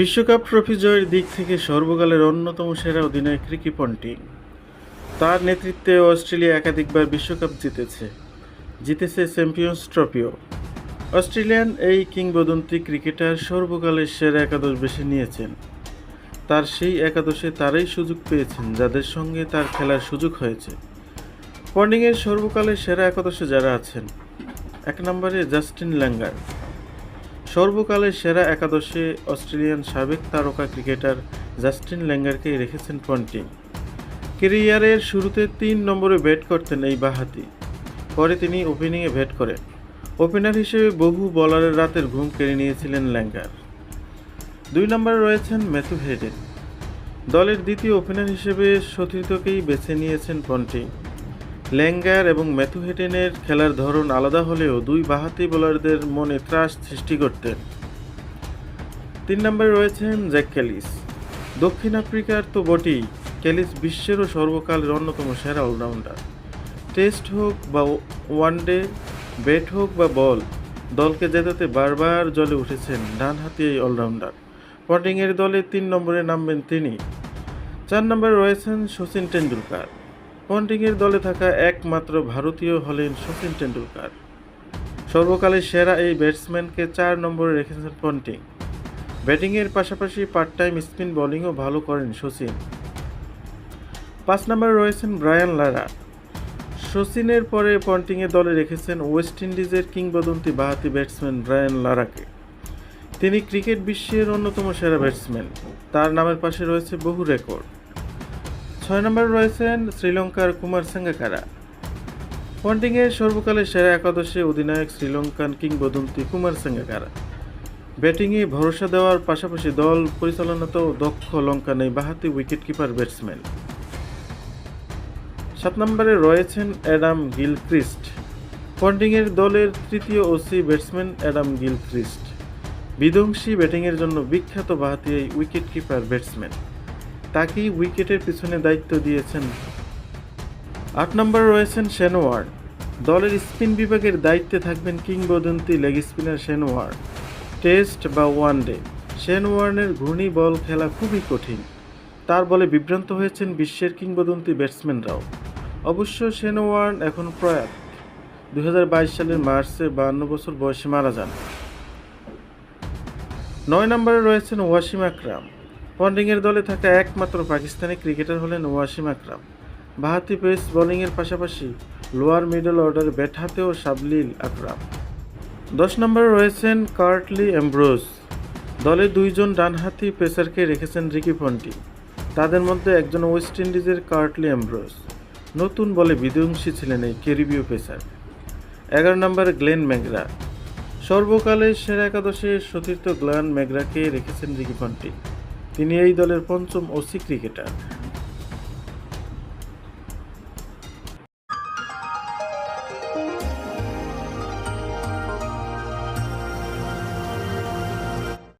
বিশ্বকাপ ট্রফি জয়ের দিক থেকে সর্বকালের অন্যতম সেরা অধিনায়ক রিকি পন্টিং। তার নেতৃত্বে অস্ট্রেলিয়া একাধিকবার বিশ্বকাপ জিতেছে। জিতেছে চ্যাম্পিয়ন্স ট্রফিও। অস্ট্রেলিয়ান এই কিংবদন্তি ক্রিকেটার সর্বকালের সেরা একাদশ বেছে নিয়েছেন। তার সেই একাদশে তারাই সুযোগ পেয়েছেন যাদের সঙ্গে তার খেলার সুযোগ হয়েছে। পন্ডিংয়ের সর্বকালের সেরা একাদশে যারা আছেন, এক নম্বরে জাস্টিন ল্যাঙ্গার। সর্বকালের সেরা একাদশে অস্ট্রেলিয়ান সাবেক তারকা ক্রিকেটার জাস্টিন ল্যাঙ্গারকে রেখেছেন পন্টিং কেরিয়ারের শুরুতে তিন নম্বরে ব্যাট করতেন এই বাহাতি। পরে তিনি ওপেনিংয়ে ব্যাট করেন। ওপেনার হিসেবে বহু বলারের রাতের ঘুম কেড়ে নিয়েছিলেন ল্যাঙ্গার দুই নম্বরে রয়েছেন ম্যাথু হেডেন। দলের দ্বিতীয় ওপেনার হিসেবে সতীর্থকেই বেছে নিয়েছেন পন্টিং ল্যাঙ্গার এবং ম্যাথু হেডেনের খেলার ধরন আলাদা হলেও দুই বাহাতি বোলারদের মনে ত্রাস সৃষ্টি করতেন তিন নম্বরে রয়েছেন জ্যাক ক্যালিস দক্ষিণ আফ্রিকার তো বটেই ক্যালিস বিশ্বেরও সর্বকালের অন্যতম সেরা অলরাউন্ডার। টেস্ট হোক বা ওয়ানডে ব্যাট হোক বা বল, দলকে জেতাতে বারবার জলে উঠেছেন ডানহাতি এই অলরাউন্ডার। পটিংয়ের দলে তিন নম্বরে নামবেন তিনি। চার নম্বরে রয়েছেন সচিন টেন্ডুলকার পন্টিংয়ের দলে থাকা একমাত্র ভারতীয় হলেন সচিন টেন্ডুলকার সর্বকালের সেরা এই ব্যাটসম্যানকে চার নম্বরে রেখেছেন পন্টিং ব্যাটিংয়ের পাশাপাশি পার্ট টাইম স্পিন বোলিংও ভালো করেন সচিন পাঁচ নম্বরে রয়েছেন ব্রায়ান লারা। সচিনের পরে পন্টিংয়ের দলে রেখেছেন ওয়েস্ট ইন্ডিজের কিংবদন্তি বাহাতি ব্যাটসম্যান ব্রায়ান লারাকে। তিনি ক্রিকেট বিশ্বের অন্যতম সেরা ব্যাটসম্যান। তার নামের পাশে রয়েছে বহু রেকর্ড। ছয় নম্বরে রয়েছেন শ্রীলঙ্কার কুমার সাঙ্গাকারা। পন্টিংয়ের সর্বকালের সেরা একাদশে অধিনায়ক শ্রীলঙ্কান কিংবদন্তি কুমার সাঙ্গাকারা। ব্যাটিংয়ে ভরসা দেওয়ার পাশাপাশি দল পরিচালনাতেও দক্ষ লঙ্কা এই বাহাতি উইকেটকিপার ব্যাটসম্যান। সাত নম্বরে রয়েছেন অ্যাডাম গিলক্রিস্ট। পন্টিংয়ের দলের তৃতীয় ওসি ব্যাটসম্যান অ্যাডাম গিলক্রিস্ট। বিধ্বংসী ব্যাটিংয়ের জন্য বিখ্যাত বাহাতি এই উইকেটকিপার ব্যাটসম্যান। তাকেই উইকেটের পিছনে দায়িত্ব দিয়েছেন। আট নম্বরে রয়েছেন শেনওয়ার্ড। দলের স্পিন বিভাগের দায়িত্বে থাকবেন কিংবদন্তি লেগ স্পিনার শেনওয়ার্ড। টেস্ট বা ওয়ান ওয়ানডে শেনওয়ার্নের ঘূর্ণি বল খেলা খুবই কঠিন। তার বলে বিভ্রান্ত হয়েছেন বিশ্বের কিংবদন্তি ব্যাটসম্যানরাও। অবশ্য শেনওয়ার্ন এখন প্রয়াত। দু হাজার বাইশ সালের মার্চে বান্ন বছর বয়সে মারা যান। নয় নম্বরে রয়েছেন ওয়াসিম আকরাম। পন্ডিংয়ের দলে থাকা একমাত্র পাকিস্তানি ক্রিকেটার হলেন ওয়াসিম আকরাম। বাহাতি পেস বোলিংয়ের পাশাপাশি লোয়ার মিডল অর্ডার ব্যাট হাতেও সাবলীল আকরাম। দশ নম্বরে রয়েছেন কার্টলি অ্যাম্ব্রোস দলে দুইজন ডানহাতি পেসারকে রেখেছেন রিকি পন্টি। তাদের মধ্যে একজন ওয়েস্ট ইন্ডিজের কার্টলি অ্যাম্ব্রোস নতুন বলে বিধ্বংসী ছিলেন এই ক্যারিবীয় পেসার। এগারো নম্বর গ্লেন ম্যাগরা। সর্বকালের সেরা একাদশে সতীর্থ গ্ল্যান ম্যাগরাকে রেখেছেন রিকি পন্টি। তিনি এই দলের পঞ্চম ওসি ক্রিকেটার।